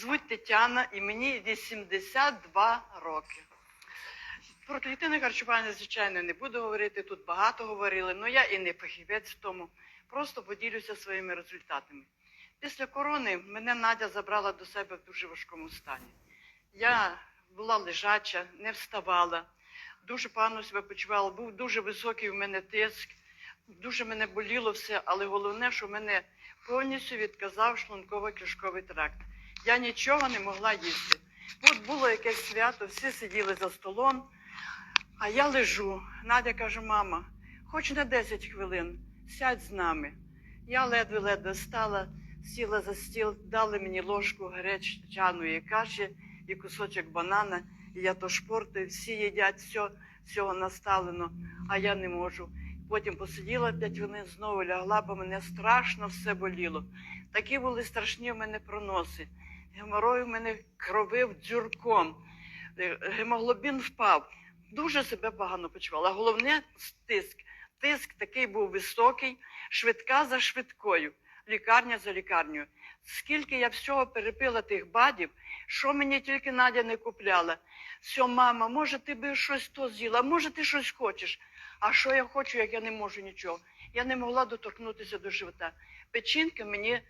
Звуть Тетяна і мені 82 роки. Про клітинне харчування, звичайно, не буду говорити, тут багато говорили, але я і не фахівець в тому. Просто поділюся своїми результатами. Після корони мене Надя забрала до себе в дуже важкому стані. Я була лежача, не вставала, дуже погано себе почувала, був дуже високий в мене тиск, дуже мене боліло все, але головне, що мене повністю відказав шлунково-кишковий тракт. Я нічого не могла їсти. От було якесь свято, всі сиділи за столом, а я лежу. Надя каже, мама, хоч на 10 хвилин, сядь з нами. Я ледве-ледве встала, сіла за стіл, дали мені ложку гречаної каші і кусочок банана. І я то шпортую, всі їдять, все, всього наставлено, а я не можу. Потім посиділа 5 хвилин, знову лягла, бо мене страшно все боліло. Такі були страшні в мене проноси. Геморой у мене кровив дзюрком, Е, гемоглобін впав. Дуже себе погано почувала. Головне тиск. Тиск такий був високий, швидка за швидкою, лікарня за лікарнею. Скільки я всього перепила тих бадів, що мені тільки Надя не купляла. Все, мама, може, ти би щось то з'їла, може, ти щось хочеш. А що я хочу, як я не можу нічого? Я не могла доторкнутися до живота. Печінка мені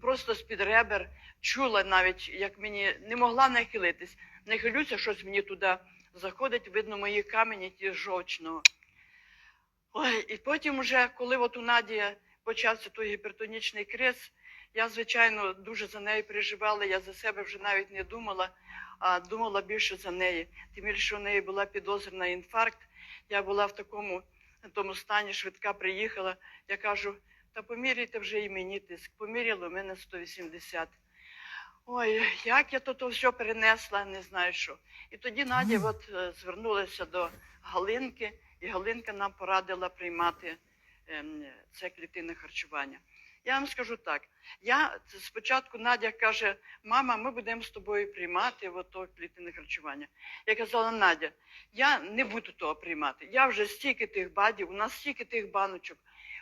просто з-під ребер чула навіть, як мені не могла нахилитись. Не хилюся, щось мені туди заходить, видно, мої камені ті жовчного. Ой, і потім, вже, коли от у Наді почався той гіпертонічний криз, я, звичайно, дуже за нею переживала. Я за себе вже навіть не думала, а думала більше за неї. Тим більше, що у неї була підозра на інфаркт. Я була в такому тому стані, швидка приїхала. Я кажу, та поміряйте вже і мені тиск. Поміряли, у мене 180. Ой, як я то, то все перенесла, не знаю що. І тоді Надя от, е, звернулася до Галинки, і Галинка нам порадила приймати ем, це клітинне харчування. Я вам скажу так: я спочатку Надя каже, мама, ми будемо з тобою приймати ото клітинне харчування. Я казала, Надя, я не буду того приймати. Я вже стільки тих бадів, у нас стільки тих баночок,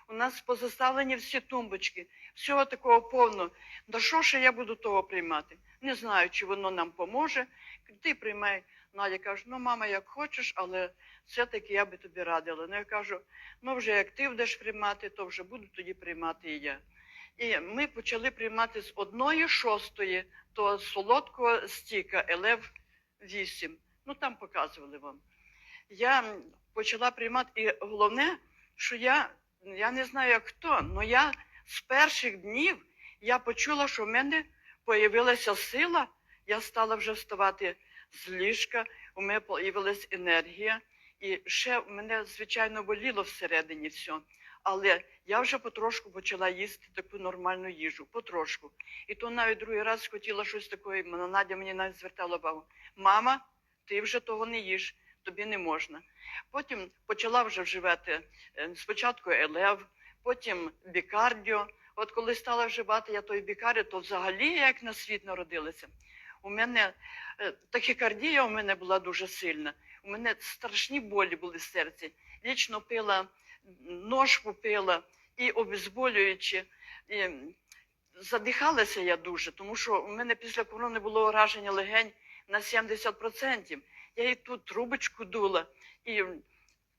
у нас позаставлені всі тумбочки, всього такого повно. Да що ж я буду того приймати? Не знаю, чи воно нам поможе. Ти приймай. Надя каже, ну мама, як хочеш, але все-таки я би тобі радила. Ну я кажу, ну вже як ти будеш приймати, то вже буду тоді приймати і я. І ми почали приймати з одної шостої того солодкого стіка Елев 8. Ну там показували вам. Я почала приймати, і головне, що я, я не знаю хто, але я з перших днів я почула, що в мене появилася сила, я стала вже вставати з ліжка, у мене появилась енергія. І ще мене, звичайно, боліло всередині все. Але я вже потрошку почала їсти таку нормальну їжу, потрошку. І то навіть другий раз хотіла щось таке, Надя мені навіть звертала увагу. Мама, ти вже того не їш, тобі не можна. Потім почала вже вживати е, спочатку елев, потім бікардіо. От коли стала вживати я той бікардіо, то взагалі як на світ народилася. У мене е, тахікардія у мене була дуже сильна. У мене страшні болі були в серці. Лічно пила ножку пила і обезболюючи. І задихалася я дуже, тому що у мене після корони було ураження легень на 70%. Я і тут трубочку дула. І,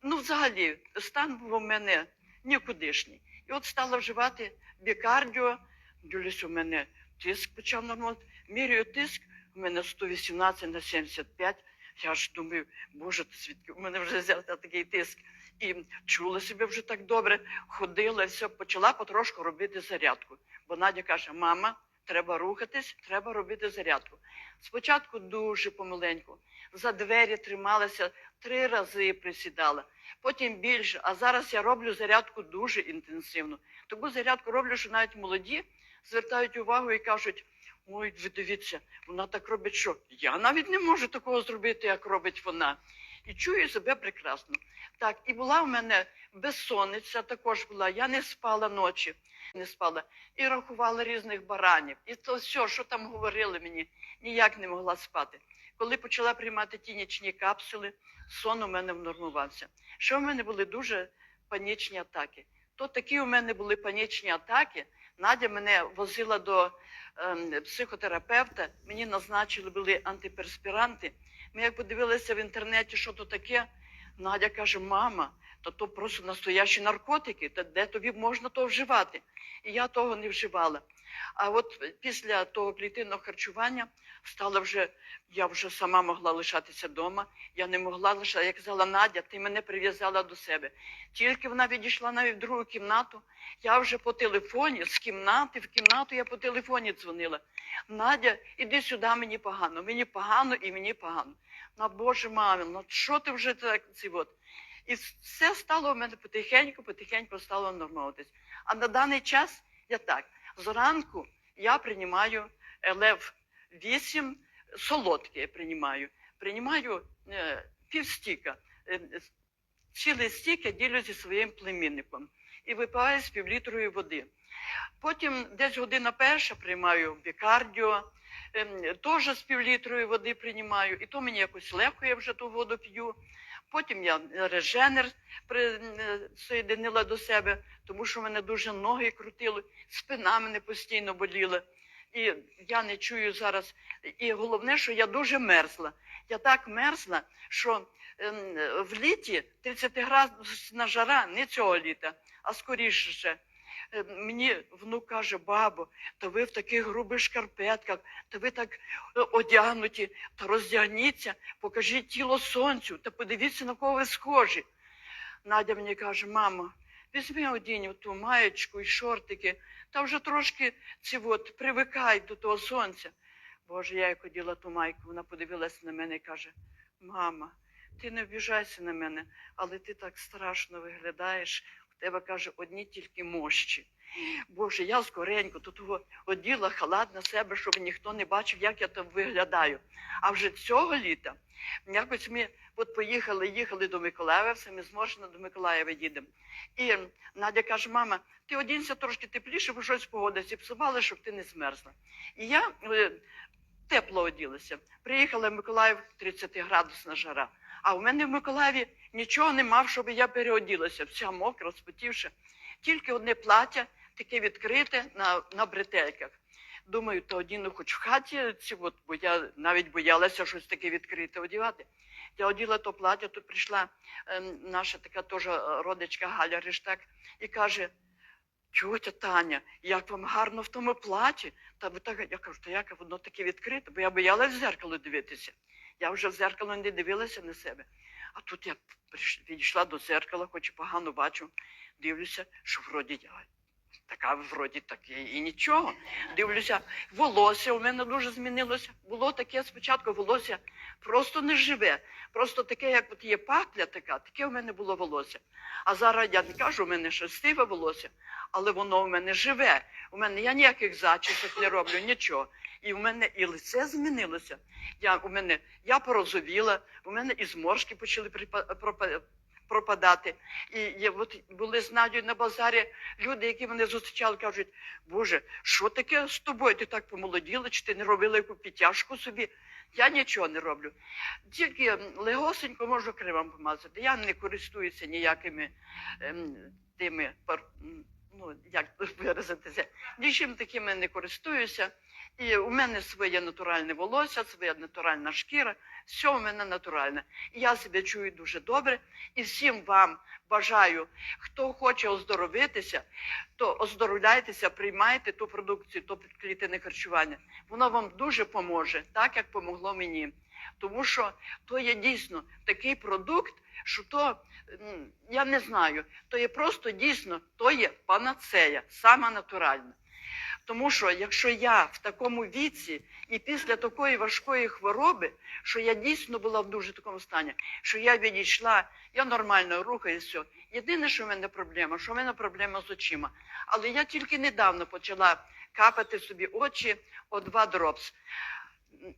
ну, взагалі, стан був у мене нікудишній. І от стала вживати бікардіо, дивлюсь, у мене тиск почав нормально. Міряю тиск, у мене 118 на 75. Я ж думаю, боже, звідки у мене вже взявся такий тиск. І чула себе вже так добре, ходила, все, почала потрошку робити зарядку. Бо Надя каже: мама, треба рухатись, треба робити зарядку. Спочатку дуже помаленьку, за двері трималася, три рази присідала, потім більше. А зараз я роблю зарядку дуже інтенсивно. Таку зарядку роблю, що навіть молоді звертають увагу і кажуть. Ой, ви дивіться, вона так робить, що я навіть не можу такого зробити, як робить вона. І чую себе прекрасно. Так, і була в мене безсонниця також була. Я не спала ночі, не спала. І рахувала різних баранів. І то все, що там говорили мені, ніяк не могла спати. Коли почала приймати ті нічні капсули, сон у мене внормувався. Що в мене були дуже панічні атаки. То такі у мене були панічні атаки, Надя мене возила до ем, психотерапевта, мені назначили були антиперспіранти. Ми як подивилися в інтернеті, що то таке. Надя каже: мама, то то просто настоящі наркотики, та де тобі можна то вживати? І я того не вживала. А от після того клітинного харчування стала вже, я вже сама могла лишатися вдома. Я не могла лише, як казала Надя, ти мене прив'язала до себе. Тільки вона відійшла навіть в другу кімнату, я вже по телефоні, з кімнати в кімнату я по телефоні дзвонила. Надя, іди сюди, мені погано, мені погано і мені погано. На Боже мамі, ну що ти вже так ці от? І все стало в мене потихеньку, потихеньку стало нормуватись. А на даний час я так, зранку я приймаю лев 8 солодке я приймаю. Приймаю е, півстіка. Е, цілий стік я ділю зі своїм племінником і випиваю з півлітрою води. Потім десь година перша приймаю бікардіо, теж з півлітрою води приймаю, і то мені якось легко, я вже ту воду п'ю. Потім я реженер присоєдинила до себе, тому що мене дуже ноги крутили, спина мене постійно боліла. І я не чую зараз. І головне, що я дуже мерзла. Я так мерзла, що ем, в літі 30 градусна жара, не цього літа, а скоріше. Е, Мені внук каже, бабо, то ви в таких грубих шкарпетках, то ви так е, одягнуті, та роздягніться, покажіть тіло сонцю, та подивіться, на кого ви схожі. Надя мені каже, мамо, візьми одінь ту маєчку і шортики, та вже трошки ці от, привикай до того сонця. Боже, я як оділа ту майку, вона подивилася на мене і каже: Мама, ти не обіжайся на мене, але ти так страшно виглядаєш. У тебе каже, одні тільки мощі. Боже, я скоренько тут оділа халат на себе, щоб ніхто не бачив, як я там виглядаю. А вже цього літа якось ми от поїхали, їхали до Миколаєва, все ми зморшено до Миколаєва їдемо. І Надя каже, мама, ти одінься трошки тепліше, бо щось погода зіпсувала, щоб ти не змерзла. І я е, тепло оділася. Приїхала в Миколаїв 30 градусна жара. А у мене в Миколаєві нічого не мав, щоб я переоділася, вся мокра, спотівша. Тільки одне плаття, таке відкрите на, на бретельках. Думаю, то одіну хоч в хаті, ці от, бо я навіть боялася щось таке відкрите одягати. Я оділа то плаття, тут прийшла е, наша така теж родичка Галя Рештак і каже: Тьотя Таня, як вам гарно в тому платі. Та ви так, я кажу, та як воно таке відкрите, бо я боялась в зеркало дивитися. Я вже в зеркало не дивилася на себе. А тут я підійшла до зеркала, хоч і погано бачу, дивлюся, що вроді я така вроді таке і нічого. Дивлюся, волосся у мене дуже змінилося. Було таке спочатку волосся просто не живе, просто таке, як от є пакля така, таке у мене було волосся. А зараз я не кажу, у мене ще сиве волосся, але воно у мене живе. У мене я ніяких зачісок не роблю, нічого. І в мене і лице змінилося. Я, у мене, я порозовіла, у мене і зморшки почали припа- пропадати. І я, от, були з Надією на базарі люди, які мене зустрічали, кажуть, Боже, що таке з тобою? Ти так помолоділа, чи ти не робила яку підтяжку собі? Я нічого не роблю. Тільки легосенько можу кремом помазати. Я не користуюся ніякими ем, тими пар- ну, як виразитися, нічим таким не користуюся. І у мене своє натуральне волосся, своя натуральна шкіра, все у мене натуральне. І я себе чую дуже добре. І всім вам бажаю, хто хоче оздоровитися, то оздоровляйтеся, приймайте ту продукцію, то клітинне харчування. Воно вам дуже поможе, так як помогло мені. Тому що то є дійсно такий продукт, що то я не знаю, то є просто дійсно, то є панацея, сама натуральна. Тому що якщо я в такому віці і після такої важкої хвороби, що я дійсно була в дуже такому стані, що я відійшла, я нормально рухаюся. Єдине, що в мене проблема, що в мене проблема з очима. Але я тільки недавно почала капати собі очі о два дропс.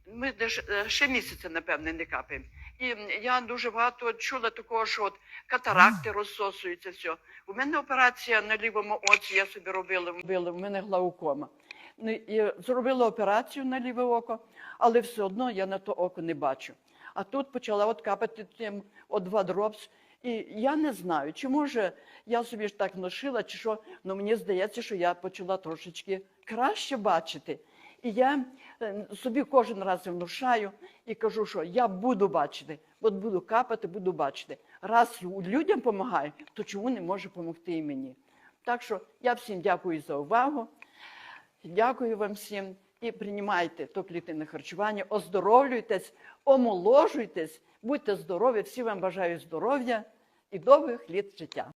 Ми е, ще місяця, напевне, не капаємо. І я дуже багато чула такого, що от катаракти розсосуються, все. У мене операція на лівому оці, я собі робила, робила, у мене глаукома. Ну, і зробила операцію на ліве око, але все одно я на то око не бачу. А тут почала от капати тим два дропс, І я не знаю, чи може я собі ж так ношила, чи що, але мені здається, що я почала трошечки краще бачити. І я е, собі кожен раз внушаю і кажу, що я буду бачити, от буду капати, буду бачити. Раз людям допомагаю, то чому не може допомогти і мені? Так що я всім дякую за увагу. Дякую вам всім і приймайте то клітинне харчування, оздоровлюйтесь, омоложуйтесь, будьте здорові. Всі вам бажаю здоров'я і довгих літ життя.